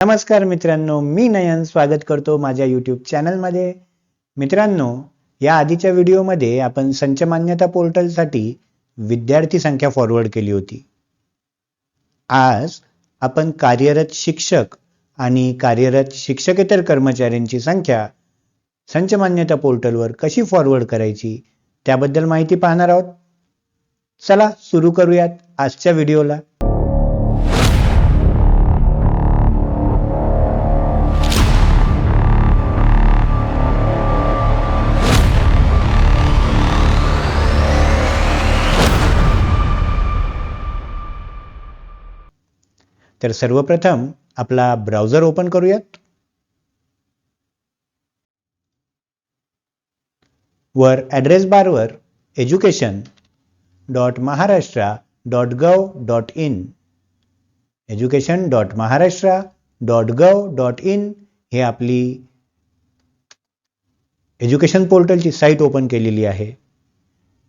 नमस्कार मित्रांनो मी नयन स्वागत करतो माझ्या यूट्यूब चॅनलमध्ये मित्रांनो या आधीच्या व्हिडिओमध्ये आपण संच मान्यता पोर्टलसाठी विद्यार्थी संख्या फॉरवर्ड केली होती. आज आपण कार्यरत शिक्षक आणि कार्यरत शिक्षकेतर कर्मचाऱ्यांची संख्या संच मान्यता पोर्टलवर कशी फॉरवर्ड करायची त्याबद्दल माहिती पाहणार आहोत. चला सुरू करूयात आजच्या व्हिडिओला तर सर्वप्रथम आपला ब्राउझर ओपन करूयात. वर ॲड्रेस बारवर education dot Maharashtra dot gov dot in education dot Maharashtra dot gov dot in हे आपली एज्युकेशन पोर्टलची साईट ओपन केलेली आहे.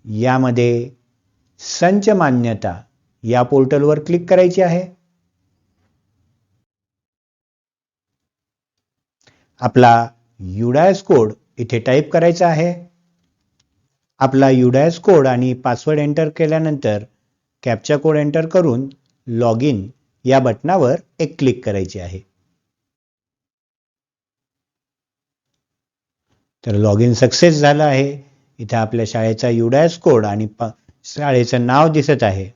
यामध्ये संच मान्यता या पोर्टलवर क्लिक करायची आहे. आपला युडायस कोड इथे टाईप करायचा आहे. आपला युडायस कोड आणि पासवर्ड एंटर केल्यानंतर कॅप्चा कोड एंटर करून लॉग इन या बटनावर एक क्लिक करायचे आहे. तर लॉग इन सक्सेस झालं आहे. इथे आपल्या शाळेचा युडायस कोड आणि शाळेचं नाव दिसत आहे.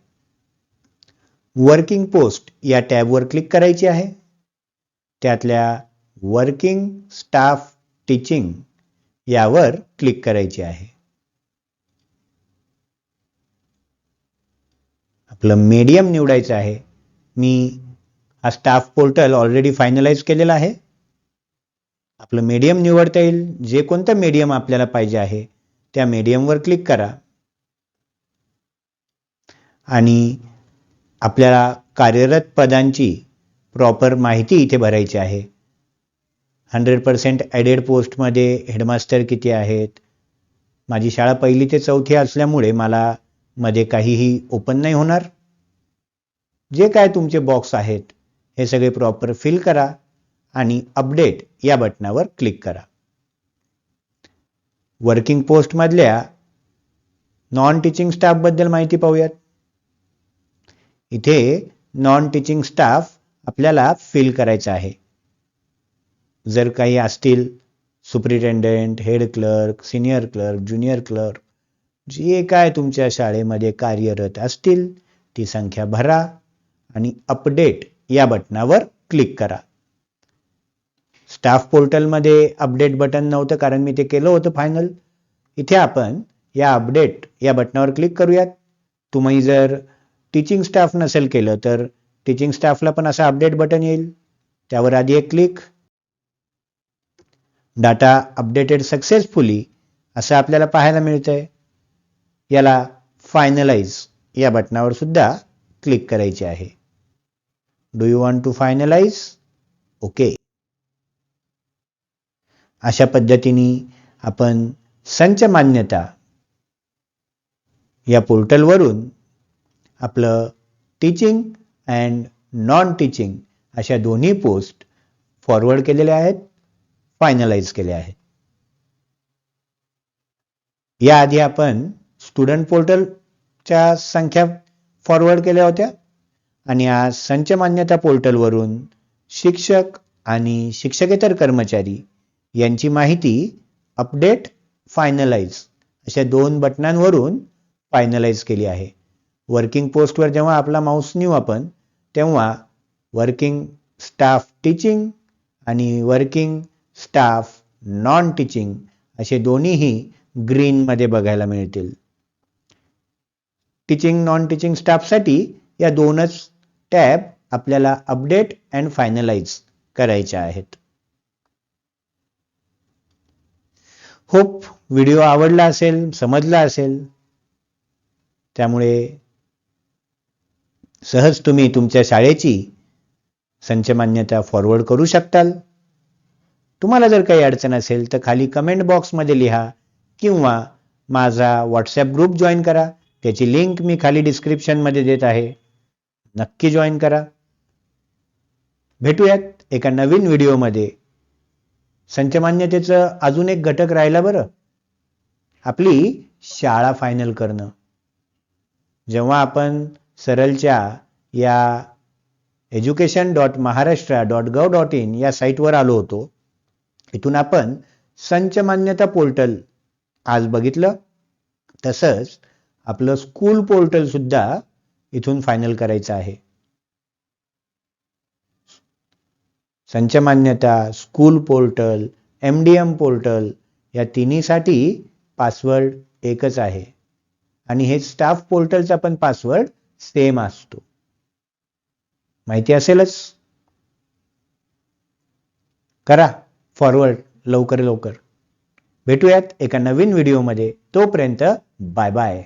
वर्किंग पोस्ट या टॅबवर क्लिक करायची आहे. त्यातल्या वर्किंग स्टाफ टीचिंग यावर क्लिक करायचे आहे. आपलं मीडियम निवडायचं आहे. मी हा स्टाफ पोर्टल ऑलरेडी फायनलाइज केलेला आहे. आपलं मीडियम निवडता येईल. जे कोणतं मीडियम आपल्याला पाहिजे आहे त्या मीडियमवर क्लिक करा. आणि आपल्याला कार्यरत पदांची प्रॉपर माहिती इथे भरायची आहे. हंड्रेड पर्सेंट ॲडेड पोस्टमध्ये हेडमास्टर किती आहेत? माझी शाळा पहिली ते चौथी असल्यामुळे मला मध्ये काहीही ओपन नाही होणार. जे काय तुमचे बॉक्स आहेत हे सगळे प्रॉपर फिल करा आणि अपडेट या बटनावर क्लिक करा. वर्किंग पोस्टमधल्या नॉन टीचिंग स्टाफबद्दल माहिती पाहूयात. इथे नॉन टीचिंग स्टाफ आपल्याला फिल करायचा आहे. जर काही असतील superintendent head clerk senior clerk junior clerk जे काय तुमच्या शाळेमध्ये कार्यरत असतील ती संख्या भरा आणि अपडेट या बटनावर क्लिक करा. स्टाफ पोर्टलमध्ये अपडेट बटन नव्हतं कारण मी ते केलं होतं फायनल. इथे आपण या अपडेट या बटनावर क्लिक करूयात. तुम्ही जर टीचिंग स्टाफ नसेल केलं तर टीचिंग स्टाफला पण असं अपडेट बटन येईल. त्यावर आधी एक क्लिक. डाटा अपडेटेड सक्सेसफुली असं आपल्याला पाहायला मिळतंय. याला फायनलाइज या बटनावर सुद्धा क्लिक करायचे आहे. Do you want to finalise okay अशा पद्धतीने आपण संच मान्यता या पोर्टलवरून आपलं टीचिंग अँड नॉन टीचिंग अशा दोन्ही पोस्ट फॉरवर्ड केलेल्या आहेत. फायनलाइज केले आहेत याआधी आपण स्टुडंट पोर्टलच्या संख्या फॉरवर्ड केल्या होत्या आणि आज संच मान्यता पोर्टलवरून शिक्षक आणि शिक्षकेतर कर्मचारी यांची माहिती अपडेट फायनलाइज अशा दोन बटनांवरून फायनलाइज केली आहे. वर्किंग पोस्टवर जेव्हा आपला माऊस नेऊ आपण तेव्हा वर्किंग स्टाफ टीचिंग आणि वर्किंग स्टाफ नॉन टीचिंग असे दोन्हीही ग्रीनमध्ये बघायला मिळतील. टीचिंग नॉन टीचिंग स्टाफसाठी या दोनच टॅब आपल्याला अपडेट अँड फायनलाइज करायच्या आहेत. होप व्हिडिओ आवडला असेल समजला असेल. त्यामुळे सहज तुम्ही तुमच्या शाळेची संचमान्यता फॉरवर्ड करू शकताल. तुम्हाला जर काही अडचण असेल तर खाली कमेंट बॉक्समध्ये लिहा किंवा माझा व्हॉट्सॲप ग्रुप जॉईन करा. त्याची लिंक मी खाली डिस्क्रिप्शनमध्ये देत आहे. नक्की जॉईन करा. भेटूयात एका नवीन व्हिडिओमध्ये संचमान्यतेचं अजून एक घटक राहिला बरं. आपली शाळा फायनल करणं. जेव्हा आपण सरलच्या या education dot Maharashtra dot gov dot in या साईटवर आलो होतो इथून आपण संच मान्यता पोर्टल आज बघितलं. तसंच आपलं स्कूल पोर्टल सुद्धा इथून फायनल करायचं आहे. संच मान्यता school portal M D M portal या तिन्हीसाठी पासवर्ड एकच आहे. आणि हे स्टाफ पोर्टलचा पण पासवर्ड सेम असतो. माहिती असेलच? करा. फॉरवर्ड लवकर लवकर. भेटूयात एका नवीन व्हिडिओमध्ये तोपर्यंत बाय बाय